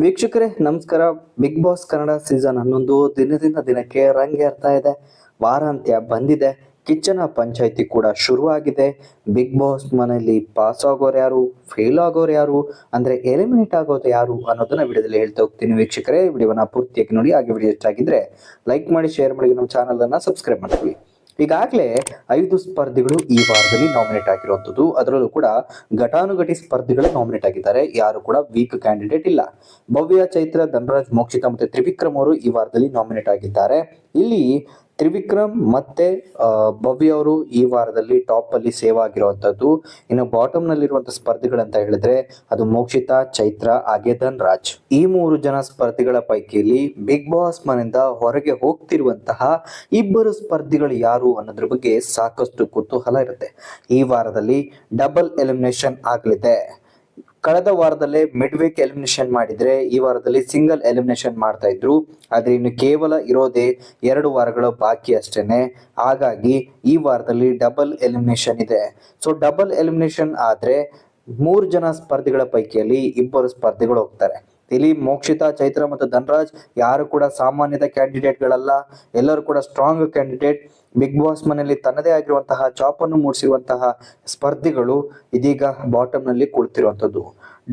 ವೀಕ್ಷಕರೇ, ನಮಸ್ಕಾರ. Big boss Kannada season ಹನ್ನೊಂದು ದಿನದಿಂದ ದಿನಕ್ಕೆ ರಂಗೇರ್ತಾ ಇದೆ. ವಾರಾಂತ್ಯ ಬಂದಿದೆ. ಕಿಚ್ಚನ ಪಂಚಾಯಿತಿ ಕೂಡ ಶುರುವಾಗಿದೆ. ಬಿಗ್ ಬಾಸ್ ಮನೆಯಲ್ಲಿ ಪಾಸ್ ಆಗೋರು ಯಾರು ಫೇಲ್ ಆಗೋರು ಯಾರು, ಅಂದ್ರೆ ಎಲಿಮಿನೇಟ್ ಆಗೋದು ಯಾರು ಅನ್ನೋದನ್ನ ವಿಡಿಯೋದಲ್ಲಿ ಹೇಳ್ತಾ ಹೋಗ್ತೀನಿ ವೀಕ್ಷಕರೇ. ವಿಡಿಯೋನ ಪೂರ್ತಿಯಾಗಿ ನೋಡಿ, ಹಾಗೆ ವಿಡಿಯೋ ಆಗಿದ್ರೆ ಲೈಕ್ ಮಾಡಿ ಶೇರ್ ಮಾಡಿ, ನಮ್ಮ ಚಾನಲ್ ಅನ್ನ ಸಬ್ಸ್ಕ್ರೈಬ್ ಮಾಡ್ಕೊಳ್ಳಿ. ಈಗಾಗಲೇ ಐದು ಸ್ಪರ್ಧಿಗಳು ಈ ವಾರದಲ್ಲಿ ನಾಮಿನೇಟ್ ಆಗಿರುವಂಥದ್ದು. ಅದರಲ್ಲೂ ಕೂಡ ಘಟಾನುಘಟಿ ಸ್ಪರ್ಧಿಗಳೇ ನಾಮಿನೇಟ್ ಆಗಿದ್ದಾರೆ. ಯಾರು ಕೂಡ ವೀಕ್ ಕ್ಯಾಂಡಿಡೇಟ್ ಇಲ್ಲ. ಭವ್ಯ ಚೈತ್ರ ಧನರಾಜ್ ಮೋಕ್ಷಿತ ಮತ್ತೆ ತ್ರಿವಿಕ್ರಮ್ ಅವರು ಈ ವಾರದಲ್ಲಿ ನಾಮಿನೇಟ್ ಆಗಿದ್ದಾರೆ. ಇಲ್ಲಿ ತ್ರಿವಿಕ್ರಮ್ ಮತ್ತೆ ಭವ್ಯ ಅವರು ಈ ವಾರದಲ್ಲಿ ಟಾಪ್ ಅಲ್ಲಿ ಸೇವ್ ಆಗಿರುವಂತದ್ದು ಇನ್ನು ಬಾಟಮ್ ನಲ್ಲಿರುವಂತಹ ಸ್ಪರ್ಧಿಗಳಂತ ಹೇಳಿದ್ರೆ, ಅದು ಮೋಕ್ಷಿತಾ, ಚೈತ್ರ, ಹಾಗೆ ಧನ್ರಾಜ್. ಈ ಮೂರು ಜನ ಸ್ಪರ್ಧಿಗಳ ಪೈಕಿಯಲ್ಲಿ ಬಿಗ್ ಬಾಸ್ ಮನೆಯಿಂದ ಹೊರಗೆ ಹೋಗ್ತಿರುವಂತಹ ಇಬ್ಬರು ಸ್ಪರ್ಧಿಗಳು ಯಾರು ಅನ್ನೋದ್ರ ಬಗ್ಗೆ ಸಾಕಷ್ಟು ಕುತೂಹಲ ಇರುತ್ತೆ. ಈ ವಾರದಲ್ಲಿ ಡಬಲ್ ಎಲಿಮಿನೇಷನ್ ಆಗಲಿದೆ. ಕಳೆದ ವಾರದಲ್ಲೇ ಮಿಡ್ ವೀಕ್ ಎಲಿಮಿನೇಷನ್ ಮಾಡಿದ್ರೆ ಈ ವಾರದಲ್ಲಿ ಸಿಂಗಲ್ ಎಲಿಮಿನೇಷನ್ ಮಾಡ್ತಾ ಇದ್ರು. ಆದ್ರೆ ಇನ್ನು ಕೇವಲ ಇರೋದೇ ಎರಡು ವಾರಗಳು ಬಾಕಿ ಅಷ್ಟೇನೆ. ಹಾಗಾಗಿ ಈ ವಾರದಲ್ಲಿ ಡಬಲ್ ಎಲಿಮಿನೇಷನ್ ಇದೆ. ಸೊ ಡಬಲ್ ಎಲಿಮಿನೇಷನ್ ಆದ್ರೆ ಮೂರು ಜನ ಸ್ಪರ್ಧಿಗಳ ಪೈಕಿಯಲ್ಲಿ ಇಬ್ಬರು ಸ್ಪರ್ಧಿಗಳು ಹೋಗ್ತಾರೆ. ಇಲ್ಲಿ ಮೋಕ್ಷಿತಾ, ಚೈತ್ರ ಮತ್ತು ಧನರಾಜ್ ಯಾರು ಕೂಡ ಸಾಮಾನ್ಯದ ಕ್ಯಾಂಡಿಡೇಟ್ಗಳಲ್ಲ ಎಲ್ಲರೂ ಕೂಡ ಸ್ಟ್ರಾಂಗ್ ಕ್ಯಾಂಡಿಡೇಟ್ ಬಿಗ್ ಬಾಸ್ ಮನೆಯಲ್ಲಿ ತನ್ನದೇ ಆಗಿರುವಂತಹ ಚಾಪ್ ಅನ್ನು ಮೂಡಿಸಿರುವಂತಹ ಸ್ಪರ್ಧಿಗಳು ಇದೀಗ ಬಾಟಮ್ನಲ್ಲಿ ಕುಳಿತಿರುವಂತದ್ದು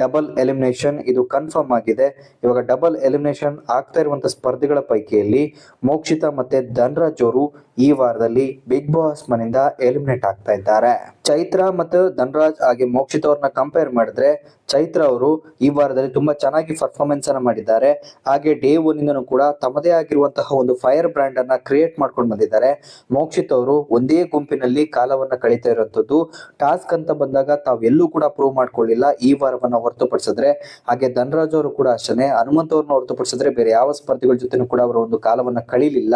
ಡಬಲ್ ಎಲಿಮಿನೇಷನ್ ಇದು ಕನ್ಫರ್ಮ್ ಆಗಿದೆ. ಇವಾಗ ಡಬಲ್ ಎಲಿಮಿನೇಷನ್ ಆಗ್ತಾ ಇರುವಂತಹ ಸ್ಪರ್ಧಿಗಳ ಪೈಕಿಯಲ್ಲಿ ಮೋಕ್ಷಿತಾ ಮತ್ತೆ ಧನ್ರಾಜ್ ಅವರು ಈ ವಾರದಲ್ಲಿ ಬಿಗ್ ಬಾಸ್ ಮನೆಯಿಂದ ಎಲಿಮಿನೇಟ್ ಆಗ್ತಾ ಇದ್ದಾರೆ. ಚೈತ್ರ ಮತ್ತು ಧನರಾಜ್ ಹಾಗೆ ಮೋಕ್ಷಿತ್ ಅವ್ರನ್ನ ಕಂಪೇರ್ ಮಾಡಿದ್ರೆ ಚೈತ್ರ ಅವರು ಈ ವಾರದಲ್ಲಿ ತುಂಬಾ ಚೆನ್ನಾಗಿ ಪರ್ಫಾರ್ಮೆನ್ಸ್ ಅನ್ನ ಮಾಡಿದ್ದಾರೆ. ಹಾಗೆ ಡೇ ಒನ್ ಕೂಡ ತಮ್ಮದೇ ಆಗಿರುವಂತಹ ಒಂದು ಫೈರ್ ಬ್ರ್ಯಾಂಡ್ ಅನ್ನ ಕ್ರಿಯೇಟ್ ಮಾಡ್ಕೊಂಡು ಬಂದಿದ್ದಾರೆ. ಮೋಕ್ಷಿತ್ ಅವರು ಒಂದೇ ಗುಂಪಿನಲ್ಲಿ ಕಾಲವನ್ನ ಕಳೀತಾ ಇರುವಂತದ್ದು ಟಾಸ್ಕ್ ಅಂತ ಬಂದಾಗ ತಾವೆಲ್ಲೂ ಕೂಡ ಪ್ರೂವ್ ಮಾಡ್ಕೊಳ್ಳಿಲ್ಲ. ಈ ವಾರವನ್ನ ಹೊರತುಪಡಿಸಿದ್ರೆ ಹಾಗೆ ಧನರಾಜ್ ಅವರು ಕೂಡ ಅಷ್ಟೇ ಹನುಮಂತ್ ಅವ್ರನ್ನ ಹೊರತುಪಡಿಸಿದ್ರೆ ಬೇರೆ ಯಾವ ಸ್ಪರ್ಧಿಗಳ ಜೊತೆನೂ ಕೂಡ ಅವರ ಒಂದು ಕಾಲವನ್ನ ಕಳೀಲಿಲ್ಲ.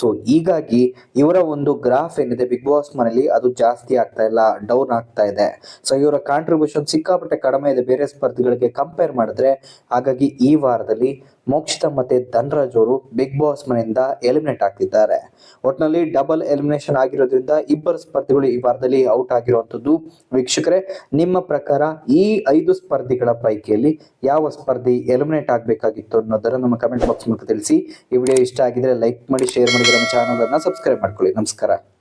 ಸೊ ಹೀಗಾಗಿ ಇವರ ಒಂದು ಗ್ರಾಫ್ ಏನಿದೆ ಬಿಗ್ ಬಾಸ್ ಮನೆಯಲ್ಲಿ ಅದು ಜಾಸ್ತಿ ಆಗ್ತಾ ಇಲ್ಲ. ಡೌನ್ ಆಗ್ತಾ ಇದೆ. ಸೊ ಇವರ ಕಾಂಟ್ರಿಬ್ಯೂಷನ್ ಸಿಕ್ಕಾಪಟ್ಟೆ ಕಡಿಮೆ ಇದೆ. ಬೇರೆ ಸ್ಪರ್ಧಿಗಳಿಗೆ ಕಂಪೇರ್ ಮಾಡಿದ್ರೆ, ಹಾಗಾಗಿ ಈ ವಾರದಲ್ಲಿ ಮೋಕ್ಷಿತ ಮತ್ತೆ ಧನ್ರಾಜ್ ಅವರು ಬಿಗ್ ಬಾಸ್ ಮನೆಯಿಂದ ಎಲಿಮಿನೇಟ್ ಆಗ್ತಿದ್ದಾರೆ. ಒಟ್ನಲ್ಲಿ ಡಬಲ್ ಎಲಿಮಿನೇಷನ್ ಆಗಿರೋದ್ರಿಂದ ಇಬ್ಬರು ಸ್ಪರ್ಧಿಗಳು ಈ ವಾರದಲ್ಲಿ ಔಟ್ ಆಗಿರುವಂತದ್ದು ವೀಕ್ಷಕರೇ, ನಿಮ್ಮ ಪ್ರಕಾರ ಈ ಐದು ಸ್ಪರ್ಧಿಗಳ ಪೈಕಿಯಲ್ಲಿ ಯಾವ ಸ್ಪರ್ಧಿ ಎಲಿಮಿನೇಟ್ ಆಗಬೇಕಾಗಿತ್ತು ಅನ್ನೋದರ ನಮ್ಮ ಕಮೆಂಟ್ ಬಾಕ್ಸ್ ಮೂಲಕ ತಿಳಿಸಿ. ಈ ವಿಡಿಯೋ ಇಷ್ಟ ಆಗಿದ್ರೆ ಲೈಕ್ ಮಾಡಿ ಶೇರ್ ಮಾಡಿ ನಮ್ಮ ಚಾನಲ್ ಅನ್ನ ಸಬ್ಸ್ಕ್ರೈಬ್ ಮಾಡ್ಕೊಳ್ಳಿ. ನಮಸ್ಕಾರ.